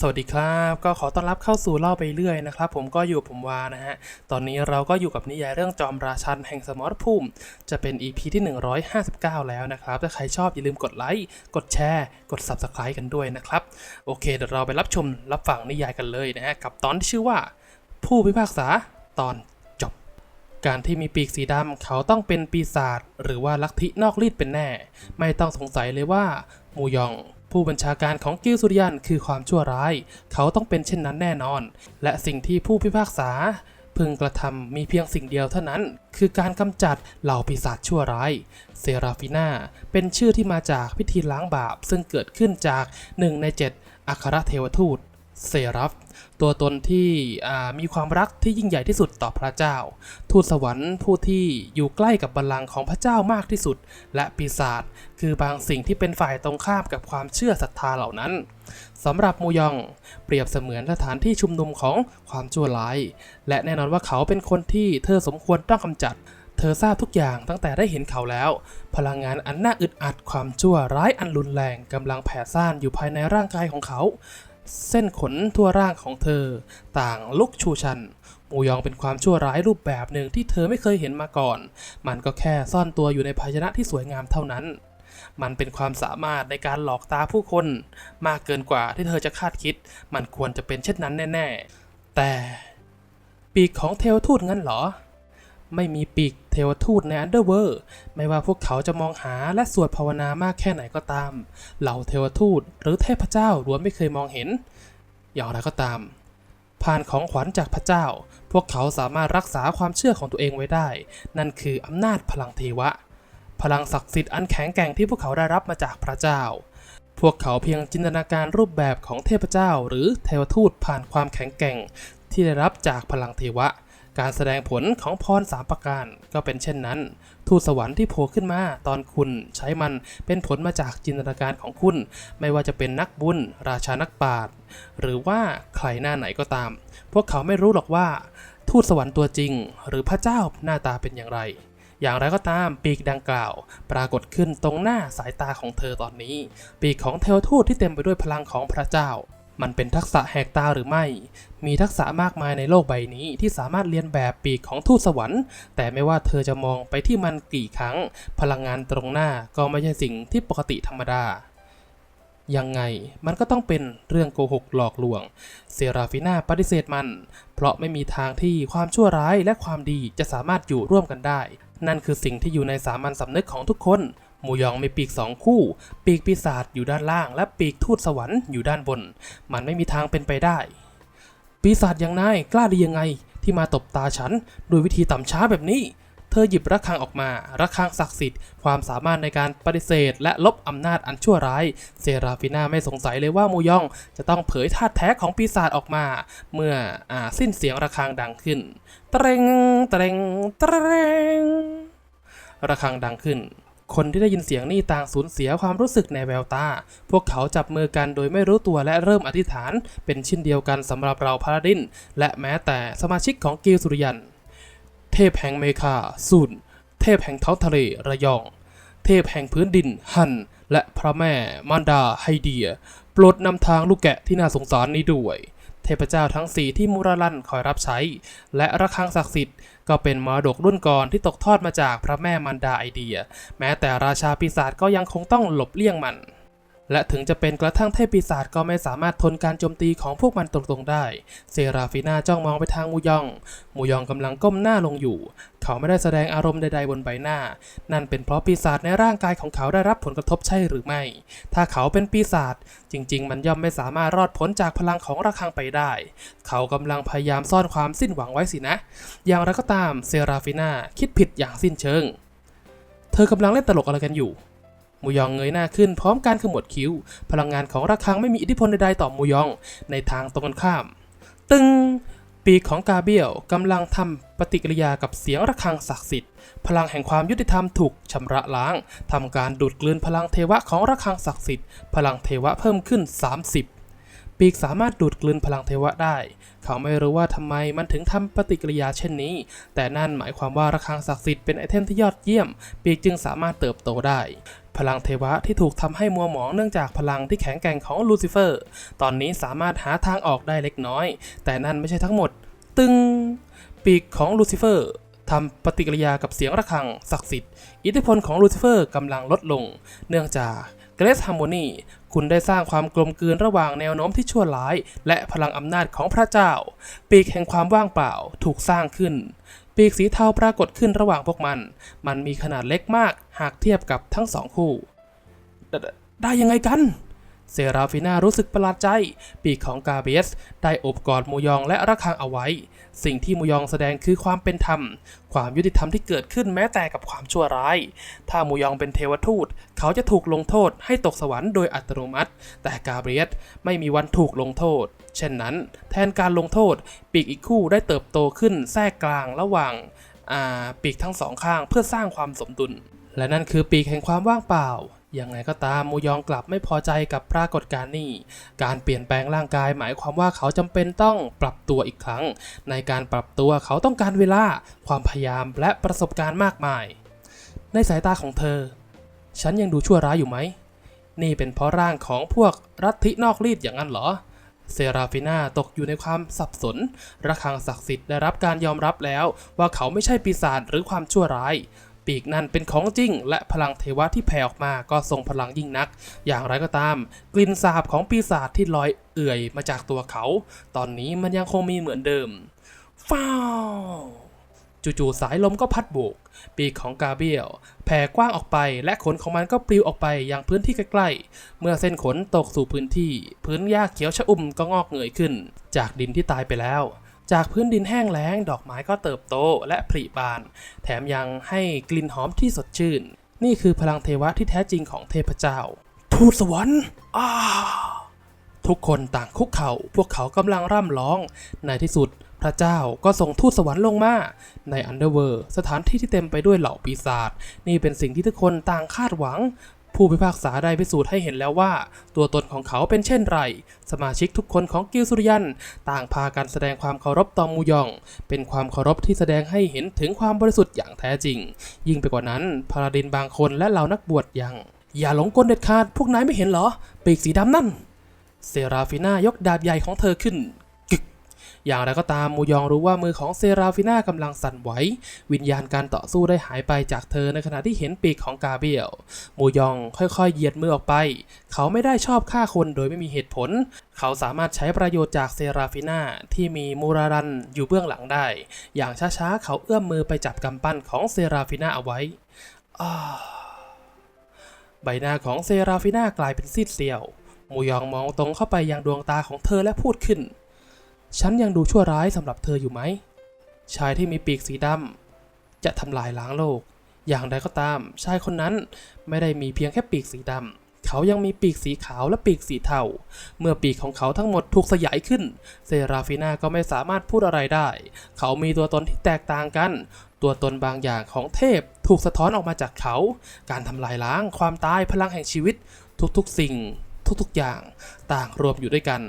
สวัสดีครับก็ขอต้อนรับเข้าสู่เล่าไปเรื่อยนะครับ ผมก็อยู่ผมวานะฮะตอนนี้เราก็อยู่กับนิยายเรื่องจอมราชันแห่งสมรภูมิ จะเป็น EP ที่ 159 แล้วนะครับ ถ้าใครชอบอย่าลืมกดไลค์กดแชร์ กด Subscribe กันด้วยนะครับ โอเคเดี๋ยวเราไปรับชมรับฟังนิยายกันเลยนะฮะกับตอนที่ชื่อว่า ผู้พิพากษาตอนจบ การที่มีปีกสีดำเขาต้องเป็นปีศาจหรือว่าลัทธินอกรีดเป็นแน่ ไม่ต้องสงสัยเลยว่ามูยอง ผู้บัญชาการของกิลสุริยันคือความชั่วร้าย เขาต้องเป็นเช่นนั้นแน่นอน และสิ่งที่ผู้พิพากษา พึงกระทำมีเพียงสิ่งเดียวเท่านั้น คือการกำจัดเหล่าปีศาจชั่วร้าย เซราฟิน่าเป็นชื่อที่มาจากพิธีล้างบาปซึ่งเกิดขึ้นจากหนึ่งในเจ็ดอัครเทวทูตเซรัฟ ตัวตนที่มีความรักที่ยิ่งใหญ่ที่สุดต่อพระเจ้า ทูตสวรรค์ผู้ที่อยู่ใกล้กับบัลลังก์ของพระเจ้ามากที่สุด และปีศาจคือบางสิ่งที่เป็นฝ่ายตรงข้ามกับความเชื่อศรัทธาเหล่านั้นสำหรับมูยองเปรียบเสมือนสถานที่ชุมนุมของความชั่วร้าย และแน่นอนว่าเขาเป็นคนที่เธอสมควรต้องกำจัดเธอทราบทุกอย่างตั้งแต่ได้เห็นเขาแล้ว พลังงานอันน่าอึดอัดความชั่วร้ายอันรุนแรงกำลังแผ่ซ่านอยู่ภายในร่างกายของเขา เส้นขนทั่วร่างของเธอ ต่างลุกชูชันมูยองเป็นความชั่วร้ายรูปแบบหนึ่งที่เธอไม่เคยเห็นมาก่อน มันก็แค่ซ่อนตัวอยู่ในภาชนะที่สวยงามเท่านั้น มันเป็นความสามารถในการหลอกตาผู้คน มากเกินกว่าที่เธอจะคาดคิด มันควรจะเป็นเช่นนั้นแน่ ๆ แต่ ปีกของเทวทูตงั้นเหรอ ไม่มีปีกเทวทูตในอันเดอร์เวิร์ไม่ว่าพวกเขาจะมองหาและสวดภาวนามากแค่ไหนก็ตาม เหล่าเทวทูตหรือเทพเจ้าล้วนไม่เคยมองเห็น อย่างไรก็ตาม ผ่านของขวัญจากพระเจ้า พวกเขาสามารถรักษาความเชื่อของตัวเองไว้ได้ นั่นคืออำนาจพลังเทวะ พลังศักดิ์สิทธิ์อันแข็งแกร่งที่พวกเขาได้รับมาจากพระเจ้า พวกเขาเพียงจินตนาการรูปแบบของเทพเจ้า หรือเทวทูตผ่านความแข็งแกร่งที่ได้รับจากพลังเทวะ การแสดงผลของพรสามประการก็เป็นเช่นนั้น ทูตสวรรค์ที่โผล่ขึ้นมาตอนคุณใช้มันเป็นผลมาจากจินตนาการของคุณ ไม่ว่าจะเป็นนักบุญ ราชานักปราชญ์หรือว่าใครหน้าไหนก็ตาม พวกเขาไม่รู้หรอกว่า ทูตสวรรค์ตัวจริง หรือพระเจ้าหน้าตาเป็นอย่างไร อย่างไรก็ตามปีกดังกล่าว ปรากฏขึ้นตรงหน้าสายตาของเธอตอนนี้ ปีกของเทวทูตที่เต็มไปด้วยพลังของพระเจ้า มันเป็นทักษะแหกตาหรือไม่ มีทักษะมากมายในโลกใบนี้ที่สามารถเรียนแบบปีกของทูตสวรรค์ แต่ไม่ว่าเธอจะมองไปที่มันกี่ครั้ง พลังงานตรงหน้าก็ไม่ใช่สิ่งที่ปกติธรรมดา ยังไงมันก็ต้องเป็นเรื่องโกหกหลอกลวง เซราฟินาปฏิเสธมัน เพราะไม่มีทางที่ความชั่วร้ายและความดีจะสามารถอยู่ร่วมกันได้ นั่นคือสิ่งที่อยู่ในสามัญสำนึกของทุกคน มูยองมีปีกสองคู่ ปีกปีศาจอยู่ด้านล่าง และปีกทูตสวรรค์อยู่ด้านบน มันไม่มีทางเป็นไปได้ ปีศาจอย่างนายกล้าไดียังไง ที่มาตบตาฉันโดยวิธีต่ำช้าแบบนี้ เธอหยิบระฆังออกมา ระฆังศักดิ์สิทธิ์ ความสามารถในการปฏิเสธ และลบอำนาจอันชั่วร้าย เซราฟิน่าไม่สงสัยเลยว่ามูยองจะต้องเผยธาตุแท้ของปีศาจออกมา เมื่ออาสิ้นเสียงระฆังดังขึ้น เตรงเตรงเตรงระฆังดังขึ้น คนที่ได้ยินเสียงนี่ต่างสูญเสียความรู้สึกในแววตา พวกเขาจับมือกันโดยไม่รู้ตัวและเริ่มอธิษฐาน เป็นชิ้นเดียวกันสำหรับเราพาราดิน และแม้แต่สมาชิกของกิลสุริยัน เทพแห่งเมคาสุนเทพแห่งท้องทะเลระยอง เทพแห่งพื้นดินฮันและพระแม่มารดาไฮเดีย โปรดนำทางลูกแกะที่น่าสงสารนี้ด้วย เทพเจ้าทั้งสี่ที่มูรลันคอยรับใช้ และระฆังศักดิ์สิทธิ์ก็เป็นมรดกรุ่นก่อนที่ตกทอดมาจากพระแม่มันดาไอเดีย แม้แต่ราชาปีศาจก็ยังคงต้องหลบเลี่ยงมัน และถึงจะเป็นกระทั่งเทพปีศาจก็ไม่สามารถทนการโจมตีของพวกมันตรงๆได้ เซราฟินาจ้องมองไปทางมูยอง มูยองกำลังก้มหน้าลงอยู่ เขาไม่ได้แสดงอารมณ์ใดๆบนใบหน้า นั่นเป็นเพราะปีศาจในร่างกายของเขาได้รับผลกระทบใช่หรือไม่ ถ้าเขาเป็นปีศาจจริง ๆ มันย่อมไม่สามารถรอดพ้นจากพลังของระฆังไปได้ เขากำลังพยายามซ่อนความสิ้นหวังไว้สินะ อย่างไรก็ตามเซราฟินาคิดผิดอย่างสิ้นเชิง เธอกำลังเล่นตลกอะไรกันอยู่ มูยองเงยหน้าขึ้นพร้อมการขมวดคิ้ว พลังงานของระฆังไม่มีอิทธิพลใดๆต่อมูยองในทางตรงกันข้าม ตึงปีกของกาเบียลกำลังทำปฏิกิริยากับเสียงระฆังศักดิ์สิทธิ์ พลังแห่งความยุติธรรมถูกชำระล้างทำการดูดกลืนพลังเทวะของระฆังศักดิ์สิทธิ์ พลังเทวะเพิ่มขึ้น 30 ปีกสามารถดูดกลืนพลังเทวะได้ เขาไม่รู้ว่าทำไมมันถึงทำปฏิกิริยาเช่นนี้ แต่นั่นหมายความว่าระฆังศักดิ์สิทธิ์เป็นไอเทมที่ยอดเยี่ยม ปีกจึงสามารถเติบโตได้ พลังเทวะที่ถูกทำให้มัวหมองเนื่องจากพลังที่แข็งแกร่งของลูซิเฟอร์ ตอนนี้สามารถหาทางออกได้เล็กน้อย แต่นั่นไม่ใช่ทั้งหมด ตึง ปีกของลูซิเฟอร์ทำปฏิกิริยากับเสียงระฆังศักดิ์สิทธิ์ อิทธิพลของลูซิเฟอร์กำลังลดลง เนื่องจากเกรสฮาร์โมนีคุณได้สร้างความกลมกลืนระหว่างแนวโน้มที่ชั่วร้าย และพลังอำนาจของพระเจ้า ปีกแห่งความว่างเปล่าถูกสร้างขึ้น ปีกสีเทาปรากฏขึ้นระหว่างพวกมัน มันมีขนาดเล็กมากหากเทียบกับทั้งสองคู่ ได้ยังไงกัน เซราฟินารู้สึกประหลาดใจ ปีกของกาเบสได้อบกอดมูยองและระฆังเอาไว้ สิ่งที่มูยองแสดงคือความเป็นธรรม ความยุติธรรมที่เกิดขึ้นแม้แต่กับความชั่วร้าย ถ้ามูยองเป็นเทวทูต เขาจะถูกลงโทษให้ตกสวรรค์โดยอัตโนมัติ แต่กาเบรียสไม่มีวันถูกลงโทษ เช่นนั้น แทนการลงโทษ ปีกอีกคู่ได้เติบโตขึ้นแทรกกลางระหว่างปีกทั้งสองข้างเพื่อสร้างความสมดุล และนั่นคือปีกแห่งความว่างเปล่า ย่างไรก็ตามมูยองกลับไม่พอใจกับปรากฏการณ์นี้ การเปลี่ยนแปลงร่างกายหมายความว่าเขาจำเป็นต้องปรับตัวอีกครั้ง ในการปรับตัวเขาต้องการเวลา ความพยายามและประสบการณ์มากมาย ในสายตาของเธอ ฉันยังดูชั่วร้ายอยู่ไหม นี่เป็นเพราะร่างของพวกรัฐินอกรีดอย่างนั้นเหรอ เซราฟินาตกอยู่ในความสับสน ระฆังศักดิ์สิทธิ์ได้รับการยอมรับแล้วว่าเขาไม่ใช่ปีศาจหรือความชั่วร้าย ปีกนั้นเป็นของจริง และพลังเทวะที่แผ่ออกมาก็ทรงพลังยิ่งนัก อย่างไรก็ตาม กลิ่นสาบของปีศาจที่ลอยเอื่อยมาจากตัวเขา ตอนนี้มันยังคงมีเหมือนเดิมฟ้าวจู่ๆสายลมก็พัดโบก ปีกของกาเบียลแผ่กว้างออกไป และขนของมันก็ปลิวออกไปยังพื้นที่ใกล้ๆ เมื่อเส้นขนตกสู่พื้นที่ พื้นหญ้าเขียวชะอุ่มก็งอกเงยขึ้น จากดินที่ตายไปแล้ว จากพื้นดินแห้งแล้ง ดอกไม้ก็เติบโตและผลิบาน แถมยังให้กลิ่นหอมที่สดชื่น นี่คือพลังเทวะที่แท้จริงของเทพเจ้า ทูตสวรรค์อ้าทุกคนต่างคุกเข่า พวกเขากำลังร่ำร้อง ในที่สุดพระเจ้าก็ส่งทูตสวรรค์ลงมา ในอันเดอร์เวิร์สถานที่ที่เต็มไปด้วยเหล่าปีศาจนี่เป็นสิ่งที่ทุกคนต่างคาดหวัง ผู้พิพากษาได้พิสูจน์ให้เห็นแล้วว่า ตัวตนของเขาเป็นเช่นไร สมาชิกทุกคนของกิลด์สุริยัน ต่างพากันแสดงความเคารพต่อมูยอง เป็นความเคารพที่แสดงให้เห็นถึงความบริสุทธิ์อย่างแท้จริง ยิ่งไปกว่านั้นพาราดินบางคนและเหล่านักบวชยัง อย่าหลงกลเด็ดขาดพวกนายไม่เห็นเหรอปีกสีดำนั่นเซราฟิน่ายกดาบใหญ่ของเธอขึ้น อย่างไรก็ตามมูยองรู้ว่ามือของเซราฟิน่ากำลังสั่นไหว วิญญาณการต่อสู้ได้หายไปจากเธอในขณะที่เห็นปีกของกาเบียลมูยองค่อยๆเหยียดมือออกไป เขาไม่ได้ชอบฆ่าคนโดยไม่มีเหตุผล เขาสามารถใช้ประโยชน์จากเซราฟิน่าที่มีมูรารันอยู่เบื้องหลังได้ อย่างช้าๆเขาเอื้อมมือไปจับกำปั้นของเซราฟิน่าเอาไว้อ่าใบหน้าของเซราฟิน่ากลายเป็นซีดเซียวมูยองมองตรงเข้าไปยังดวงตาของเธอและพูดขึ้น ฉันยังดูชั่วร้ายสำหรับเธออยู่ไหม ชายที่มีปีกสีดำจะทำลายล้างโลก อย่างใดก็ตาม ชายคนนั้นไม่ได้มีเพียงแค่ปีกสีดำเขายังมีปีกสีขาวและปีกสีเทา เมื่อปีกของเขาทั้งหมดถูกสยายขึ้น เซราฟิน่าก็ไม่สามารถพูดอะไรได้ เขามีตัวตนที่แตกต่างกัน ตัวตนบางอย่างของเทพถูกสะท้อนออกมาจากเขา การทำลายล้าง ความตาย พลังแห่งชีวิต ทุกๆ สิ่ง ทุกๆอย่าง ต่างรวมอยู่ด้วยกัน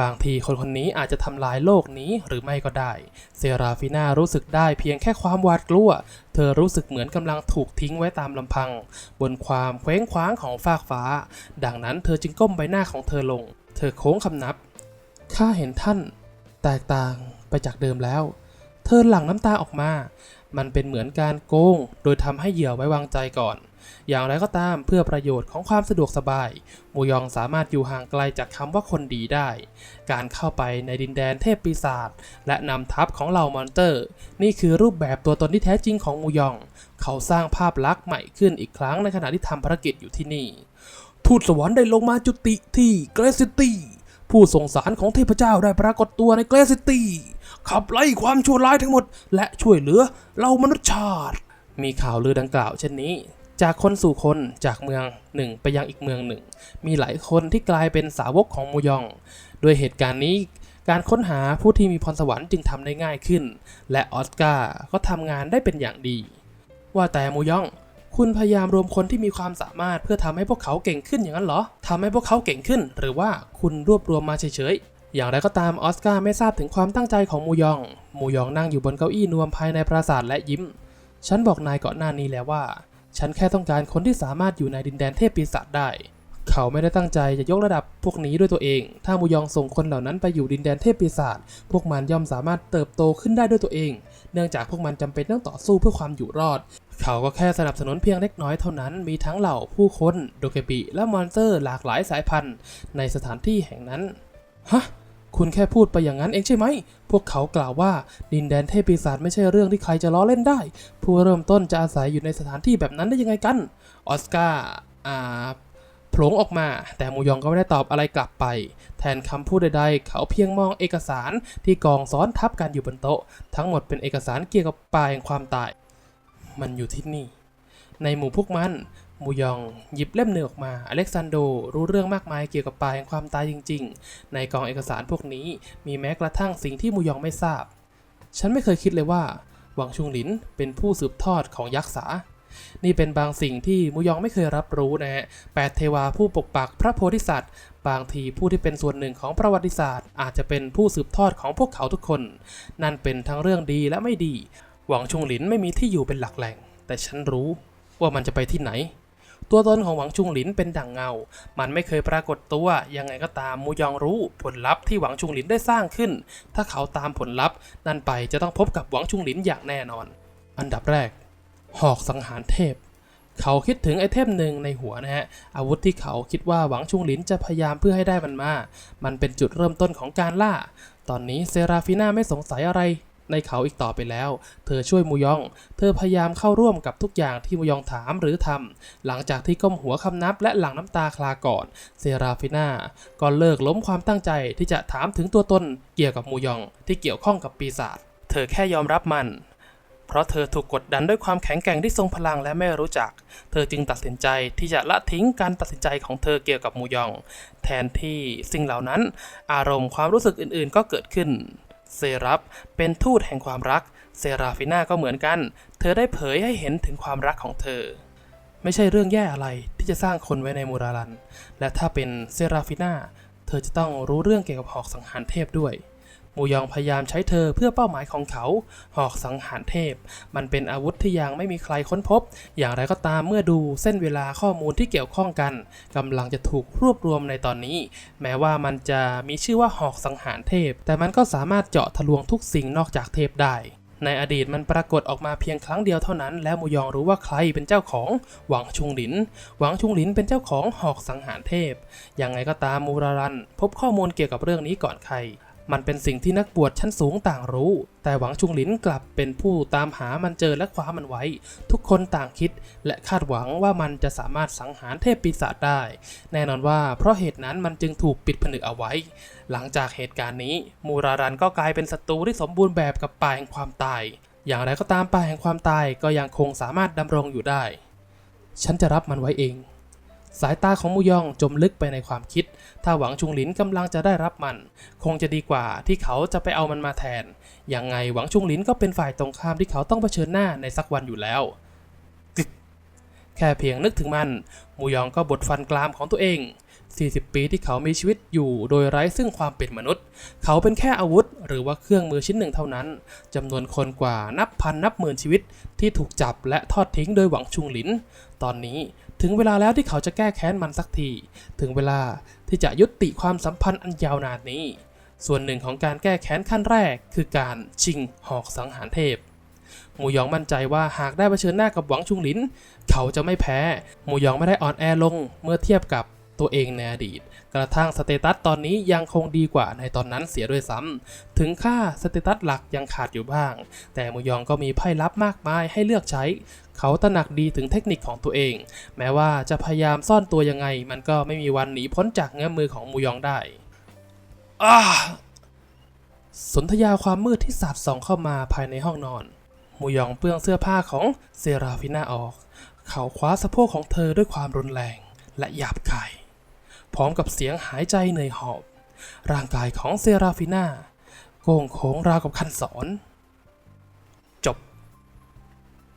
บางทีคนคนนี้อาจจะทำลายโลกนี้หรือไม่ก็ได้ เซราฟิน่ารู้สึกได้เพียงแค่ความหวาดกลัว เธอรู้สึกเหมือนกำลังถูกทิ้งไว้ตามลำพัง บนความเคว้งคว้างของฟากฟ้า ดังนั้นเธอจึงก้มใบหน้าของเธอลง เธอโค้งคำนับข้าเห็นท่าน แตกต่างไปจากเดิมแล้ว เธอหลั่งน้ำตาออกมา มันเป็นเหมือนการโกง โดยทำให้เหยื่อไว้วางใจก่อน อย่างไรก็ตามเพื่อประโยชน์ของความสะดวกสบาย มูยองสามารถอยู่ห่างไกลจากคำว่าคนดีได้ การเข้าไปในดินแดนเทพปีศาจและนำทัพของเหล่ามอนเตอร์ นี่คือรูปแบบตัวตนที่แท้จริงของมูยอง เขาสร้างภาพลักษณ์ใหม่ขึ้นอีกครั้งในขณะที่ทำภารกิจอยู่ที่นี่ ทูตสวรรค์ได้ลงมาจุติที่เกรซิตี้ผู้ส่งสารของเทพเจ้าได้ปรากฏตัวในเกรซิตี้ขับไล่ความชั่วร้ายทั้งหมด และช่วยเหลือเหล่ามนุษยชาติ มีข่าวลือดังกล่าวเช่นนี้ จากคนสู่คนจากเมืองหนึ่งไปยังอีกเมืองหนึ่ง มีหลายคนที่กลายเป็นสาวกของมูยองด้วยเหตุการณ์นี้การค้นหาผู้ที่มีพรสวรรค์จึงทำได้ง่ายขึ้น และออสการ์ก็ทำงานได้เป็นอย่างดี ว่าแต่มูยอง คุณพยายามรวมคนที่มีความสามารถเพื่อทำให้พวกเขาเก่งขึ้นอย่างนั้นเหรอทำให้พวกเขาเก่งขึ้น หรือว่าคุณรวบรวมมาเฉยๆ อย่างไรก็ตามออสการ์ไม่ทราบถึงความตั้งใจของมูยอง มูยองนั่งอยู่บนเก้าอี้นวมภายในปราสาทและยิ้ม ฉันบอกนายก่อนหน้านี้แล้วว่า ฉันแค่ต้องการคนที่สามารถอยู่ในดินแดนเทพปีศาจได้ เขาไม่ได้ตั้งใจจะยกระดับพวกนี้ด้วยตัวเอง ถ้ามูยองส่งคนเหล่านั้นไปอยู่ดินแดนเทพปีศาจ พวกมันย่อมสามารถเติบโตขึ้นได้ด้วยตัวเอง เนื่องจากพวกมันจำเป็นต้องต่อสู้เพื่อความอยู่รอด เขาก็แค่สนับสนุนเพียงเล็กน้อยเท่านั้น มีทั้งเหล่าผู้คน โดเกบิและมอนสเตอร์หลากหลายสายพันธุ์ ในสถานที่แห่งนั้น ฮะ คุณแค่พูดไปอย่างนั้นเองใช่ไหม พวกเขากล่าวว่า ดินแดนเทพปีศาจไม่ใช่เรื่องที่ใครจะล้อเล่นได้ ผู้เริ่มต้นจะอาศัยอยู่ในสถานที่แบบนั้นได้ยังไงกัน ออสการ์ อ่าโผลงออกมา แต่มูยองก็ไม่ได้ตอบอะไรกลับไป แทนคำพูดใดๆ เขาเพียงมองเอกสารที่กองซ้อนทับกันอยู่บนโต๊ะ ทั้งหมดเป็นเอกสารเกี่ยวกับปลายแห่งความตาย มันอยู่ที่นี่ ในหมู่พวกมัน มูยองหยิบเล่มหนึ่งออกมา อเล็กซานโดรู้เรื่องมากมายเกี่ยวกับปลายแห่งความตายจริง ๆ ในกองเอกสารพวกนี้มีแม้กระทั่งสิ่งที่มูยองไม่ทราบ ฉันไม่เคยคิดเลยว่า หวังชุงหลินเป็นผู้สืบทอดของยักษ์สา นี่เป็นบางสิ่งที่มูยองไม่เคยรับรู้นะฮะแปดเทวาผู้ปกปักพระโพธิสัตว์ บางทีผู้ที่เป็นส่วนหนึ่งของประวัติศาสตร์ อาจจะเป็นผู้สืบทอดของพวกเขาทุกคน นั่นเป็นทั้งเรื่องดีและไม่ดี หวังชุงหลินไม่มีที่อยู่เป็นหลักแหล่ง แต่ฉันรู้ว่ามันจะไปที่ไหน ตัวตนของหวังชุงหลินเป็นดั่งเงา มันไม่เคยปรากฏตัว ยังไงก็ตามมูยองรู้ผลลัพธ์ที่หวังชุงหลินได้สร้างขึ้น ถ้าเขาตามผลลัพธ์ นั่นไปจะต้องพบกับหวังชุงหลินอย่างแน่นอน อันดับแรก หอกสังหารเทพ เขาคิดถึงไอเทมหนึ่งในหัวนะฮะ อาวุธที่เขาคิดว่าหวังชุงหลินจะพยายามเพื่อให้ได้มันมา มันเป็นจุดเริ่มต้นของการล่า ตอนนี้เซราฟิน่าไม่สงสัยอะไร ในเขาอีกต่อไปแล้ว เธอช่วยมูยอง เธอพยายามเข้าร่วมกับทุกอย่างที่มูยองถามหรือทำ หลังจากที่ก้มหัวคำนับและหลั่งน้ำตาคลาก่อน เซราฟิน่าก็เลิกล้มความตั้งใจที่จะถามถึงตัวตนเกี่ยวกับมูยองที่เกี่ยวข้องกับปีศาจ เธอแค่ยอมรับมันเพราะเธอถูกกดดันด้วยความแข็งแกร่งที่ทรงพลังและไม่รู้จัก เธอจึงตัดสินใจที่จะละทิ้งการตัดสินใจของเธอเกี่ยวกับมูยอง แทนที่สิ่งเหล่านั้น อารมณ์ความรู้สึกอื่นๆก็เกิดขึ้น เซรับเป็นทูตแห่งความรัก เซราฟิน่าก็เหมือนกัน เธอได้เผยให้เห็นถึงความรักของเธอ ไม่ใช่เรื่องแย่อะไรที่จะสร้างคนไว้ในมูราลัน และถ้าเป็นเซราฟิน่า เธอจะต้องรู้เรื่องเกี่ยวกับหอกสังหารเทพด้วย มูยองพยายามใช้เธอเพื่อเป้าหมายของเขา หอกสังหารเทพ มันเป็นอาวุธที่ยังไม่มีใครค้นพบ อย่างไรก็ตามเมื่อดูเส้นเวลาข้อมูลที่เกี่ยวข้องกันกำลังจะถูกรวบรวมในตอนนี้ แม้ว่ามันจะมีชื่อว่าหอกสังหารเทพ แต่มันก็สามารถเจาะทะลวงทุกสิ่งนอกจากเทพได้ในอดีตมันปรากฏออกมาเพียงครั้งเดียวเท่านั้น แล้วมูยองรู้ว่าใครเป็นเจ้าของหวังชุงหลิน หวังชุงหลินเป็นเจ้าของหอกสังหารเทพ ยังไงก็ตามมูรารัน พบข้อมูลเกี่ยวกับเรื่องนี้ก่อนใคร มันเป็นสิ่งที่นักบวชชั้นสูงต่างรู้ แต่หวังชุงหลินกลับเป็นผู้ตามหามันเจอและคว้ามันไว้ ทุกคนต่างคิด และคาดหวังว่ามันจะสามารถสังหารเทพปีศาจได้ แน่นอนว่าเพราะเหตุนั้นมันจึงถูกปิดผนึกเอาไว้ หลังจากเหตุการณ์นี้ มูรารันก็กลายเป็นศัตรูที่สมบูรณ์แบบกับป่าแห่งความตาย อย่างไรก็ตามป่าแห่งความตายก็ยังคงสามารถดำรงอยู่ได้ ฉันจะรับมันไว้เอง สายตาของมูยองจมลึกไปในความคิด ถ้าหวังชุงหลินกำลังจะได้รับมัน คงจะดีกว่าที่เขาจะไปเอามันมาแทน อยังไงหวังชุงหลินก็เป็นฝ่ายตรงข้ามที่เขาต้องเผชิญหน้าในสักวันอยู่แล้ว แค่เพียงนึกถึงมัน มูยองก็บดฟันกรามของตัวเอง 40 ปีที่เขามีชีวิตอยู่โดยไร้ซึ่งความเป็นมนุษย์ เขาเป็นแค่อาวุธ หรือว่าเครื่องมือชิ้นหนึ่งเท่านั้นจำนวนคนกว่านับพันนับหมื่นชีวิตที่ถูกจับและทอดทิ้งโดยหวังชุงหลิน ตอนนี้ ถึงเวลาแล้วที่เขาจะแก้แค้นมันสักที ถึงเวลาที่จะยุติความสัมพันธ์อันยาวนานนี้ ส่วนหนึ่งของการแก้แค้นขั้นแรก คือการชิงหอกสังหารเทพ หมูยองมั่นใจว่าหากได้เผชิญหน้ากับหวังชุงหลิน เขาจะไม่แพ้ หมูยองไม่ได้อ่อนแอลงเมื่อเทียบกับ ตัวเองในอดีต กระทั่งสเตตัสตอนนี้ยังคงดีกว่าในตอนนั้นเสียด้วยซ้ำถึงค่าสเตตัสหลักยังขาดอยู่บ้าง แต่หมูยองก็มีไพ่ลับมากมายให้เลือกใช้ เขาตระหนักดีถึงเทคนิคของตัวเอง แม้ว่าจะพยายามซ่อนตัวยังไง มันก็ไม่มีวันหนีพ้นจากเงื้อมือของหมูยองได้อ้าสนธยาความมืดที่สาดส่องเข้ามาภายในห้องนอนหมูยองเปลื้องเสื้อผ้าของเซราฟิน่าออก เขาคว้าสะโพกของเธอด้วยความรุนแรงและหยาบคาย พร้อมกับเสียงหายใจเหนื่อยหอบ ร่างกายของเซราฟิน่าโก่งโค้งราวกับคันศร